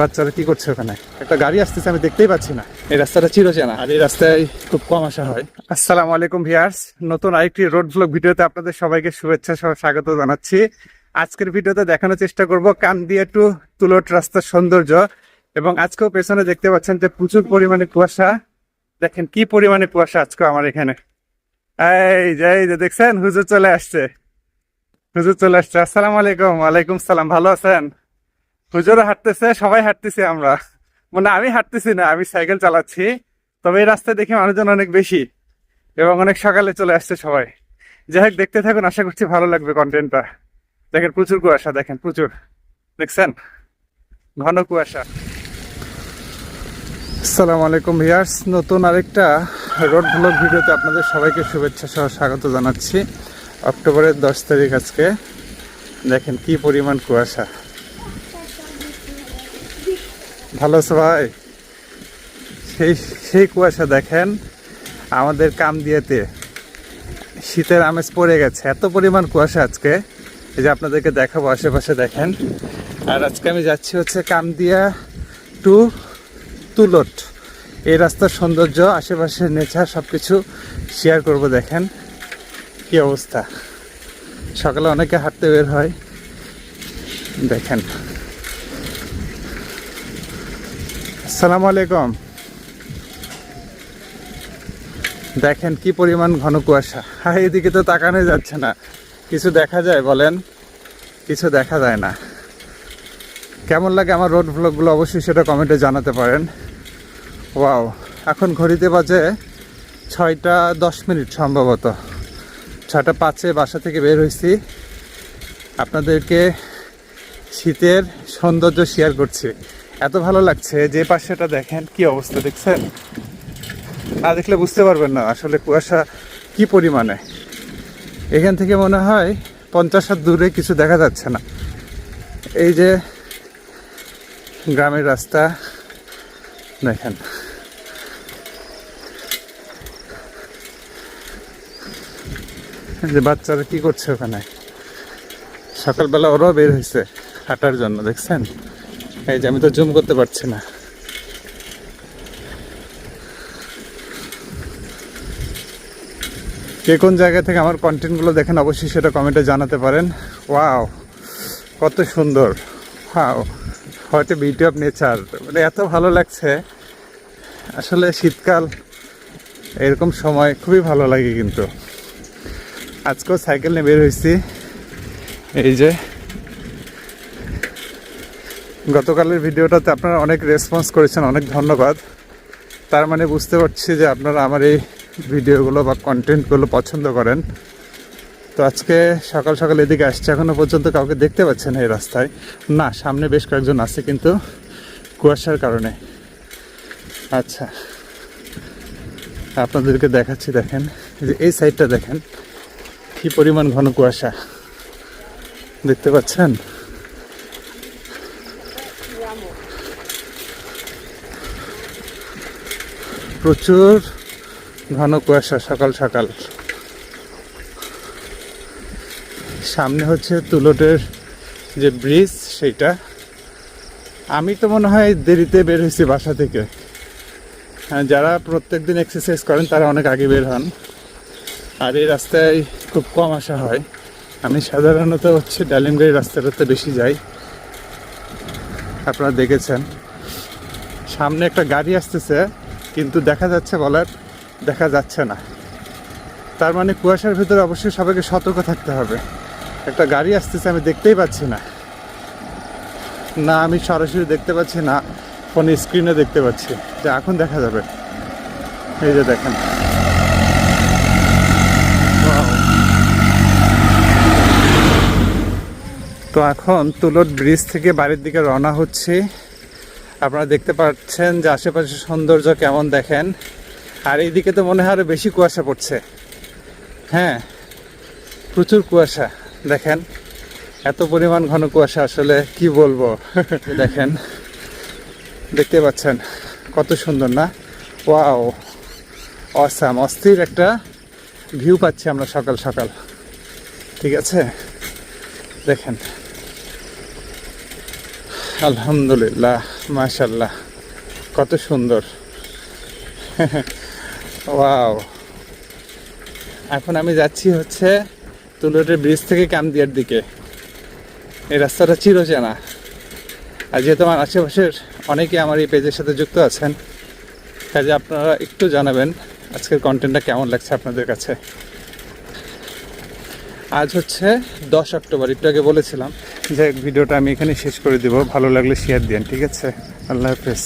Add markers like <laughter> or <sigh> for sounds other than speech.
বাচ্চারা কি করছে ওখানে? একটা গাড়ি আসতেছে আমি দেখতেই পাচ্ছি না। এই রাস্তাটা চিরচেনা। আর এই রাস্তায় খুব কম আসা হয়। আসসালামু আলাইকুম ভিয়ার্স। নতুন আরেকটি রোড ব্লগ ভিডিওতে আপনাদের সবাইকে শুভেচ্ছা সহ স্বাগত জানাচ্ছি। আজকের ভিডিওতে দেখানোর চেষ্টা করব কান্দিয়া টু তুলট রাস্তার সৌন্দর্য এবং আজকেও পেছনে দেখতে পাচ্ছেন যে প্রচুর পরিমাণে কুয়াশা। দেখেন কি পরিমাণে কুয়াশা আজকে আমার এখানে। এই যে এই যে দেখছেন হুজুর চলে আসছে। হুজুর চলে আসছে। আসসালামু আলাইকুম। ওয়ালাইকুম সালাম। ভালো আছেন? হুজুরও হাঁটতেছে, সবাই হাঁটতেছি আমরা। মানে আমি হাঁটতেছি না, আমি সাইকেল চালাচ্ছি, তবে এই রাস্তায় দেখি মানুষজন অনেক বেশি এবং অনেক সকালে চলে আসছে সবাই। যাই হোক, দেখতে থাকুন, আশা করছি ভালো লাগবে কন্টেন্টটা দেখেন প্রচুর কুয়াশা, দেখেন প্রচুর। দেখছেন? ঘন কুয়াশা। আসসালামু আলাইকুম ভিয়ার্স নতুন আরেকটা রোড ব্লগ ভিডিওতে আপনাদের সবাইকে শুভেচ্ছা সহ স্বাগত জানাচ্ছি। অক্টোবরের দশ তারিখ আজকে। দেখেন কি পরিমাণ কুয়াশা। ভালো আছো ভাই? সেই সেই কুয়াশা দেখেন আমাদের কাম দিয়েতে শীতের আমেজ পড়ে গেছে। এত পরিমাণ কুয়াশা আজকে। এই যে আপনাদেরকে দেখাবো আশেপাশে দেখেন। আর আজকে আমি যাচ্ছি হচ্ছে কামদিয়া টু তুলট। এই রাস্তার সৌন্দর্য আশেপাশের নেচার সব কিছু শেয়ার করব দেখেন। কি অবস্থা? সকালে অনেকে হাঁটতে বের হয়। দেখেন। আসসালামু আলাইকুম। দেখেন কি পরিমাণ ঘন কুয়াশা। আর, এদিকে তো তাকানো যাচ্ছে না। কিছু দেখা যায় বলেন? কিছু দেখা যায় না। কেমন লাগে আমার রোড ব্লগগুলো অবশ্যই সেটা কমেন্টে জানাতে পারেন। ওয়াও এখন ঘড়িতে বাজে ছয়টা দশ মিনিট সম্ভবত। ছয়টা পাঁচে বাসা থেকে বের হয়েছি। আপনাদেরকে শীতের সৌন্দর্য শেয়ার করছি। এত ভালো লাগছে, যে পাশেটা দেখেন, কি অবস্থা দেখছেন? না দেখলে বুঝতে পারবেন না আসলে কুয়াশা কি পরিমাণে। এখান থেকে মনে হয় পঞ্চাশ হাত দূরে কিছু দেখা যাচ্ছে না। এই যে গ্রামের রাস্তা, দেখেন। যে বাচ্চারা কি করছে ওখানে? সকালবেলা ওরাও বের হয়েছে হাঁটার জন্য, দেখছেন? এই যে আমি তো জুম করতে পারছি না। কে কোন জায়গা থেকে আমার কন্টেন্টগুলো দেখেন অবশ্যই সেটা কমেন্টে জানাতে পারেন। ওয়াও কত সুন্দর। ওয়াও হয়তো বিউটি অফ নেচার মানে এত ভালো লাগছে। আসলে শীতকাল, এরকম সময় খুবই ভালো লাগে কিন্তু। আজকেও সাইকেল নিয়ে বের হয়েছি। এই যে গতকালের ভিডিওটাতে আপনারা অনেক রেসপন্স করেছেন, অনেক ধন্যবাদ। তার মানে বুঝতে পারছি যে আপনারা আমার এই ভিডিওগুলো বা কন্টেন্টগুলো পছন্দ করেন। তো আজকে সকাল সকাল এদিকে আসছে এখনও পর্যন্ত কাউকে দেখতে পাচ্ছেন এই রাস্তায়। না, সামনে বেশ কয়েকজন আছে কিন্তু কুয়াশার কারণে। আচ্ছা আপনাদেরকে দেখাচ্ছি, দেখেন। যে এই সাইডটা দেখেন, কি পরিমাণ ঘন কুয়াশা। দেখতে পাচ্ছেন? প্রচুর ঘন কুয়াশা সকাল সকাল। সামনে হচ্ছে তুলটের যে ব্রিজ সেইটা। আমি তো মনে হয় দেরিতে বের হয়েছি বাসা থেকে। যারা প্রত্যেক দিন এক্সারসাইজ করেন, তারা অনেক আগে বের হন। আর এই রাস্তায় খুব কম আসা হয়। আমি সাধারণত হচ্ছে ডালিমগাড়ি রাস্তাটাতে বেশি যাই। আপনারা দেখেছেন। সামনে একটা গাড়ি আসতেছে। কিন্তু দেখা যাচ্ছে বলার, দেখা যাচ্ছে না। তার মানে কুয়াশার ভিতরে অবশ্যই সবাইকে সতর্ক থাকতে হবে। একটা গাড়ি আসতেছে, আমি দেখতেই পাচ্ছি না। না, আমি সরাসরি দেখতে পাচ্ছি না, ফোন স্ক্রিনে দেখতে পাচ্ছি। যে, এখন দেখা যাবে। এই যে দেখেন। তো এখন তুলট ব্রিজ থেকে বাড়ির দিকে রওনা হচ্ছে। আপনারা দেখতে পাচ্ছেন যে আশেপাশের সৌন্দর্য কেমন দেখেন। আর এইদিকে তো মনে হয় আরও বেশি কুয়াশা পড়ছে। হ্যাঁ প্রচুর কুয়াশা, দেখেন। এত পরিমাণ ঘন কুয়াশা, আসলে কি বলব? <laughs> দেখেন, দেখতে পাচ্ছেন, কত সুন্দর না? ওয়াও, অসাম, অস্থির একটা ভিউ পাচ্ছি আমরা সকাল সকাল। ঠিক আছে? দেখেন আলহামদুলিল্লাহ মাশাল্লাহ কত সুন্দর। ওয়াও। এখন আমি যাচ্ছি হচ্ছে তুলুটের ব্রিজ থেকে কামদিয়ার দিকে। এই রাস্তাটা চিরচেনা। আর যেহেতু আমার আশেপাশের অনেকে আমার এই পেজের সাথে যুক্ত আছেন কাজে আপনারা একটু জানাবেন আজকের কন্টেন্টটা কেমন লাগছে আপনাদের কাছে। আজ হচ্ছে দশ অক্টোবর, একটু আগে বলেছিলাম। যে ভিডিওটা আমি এখানে শেষ করে দেবো। ভালো লাগলে শেয়ার দিন ঠিক আছে? আল্লাহ হাফেজ।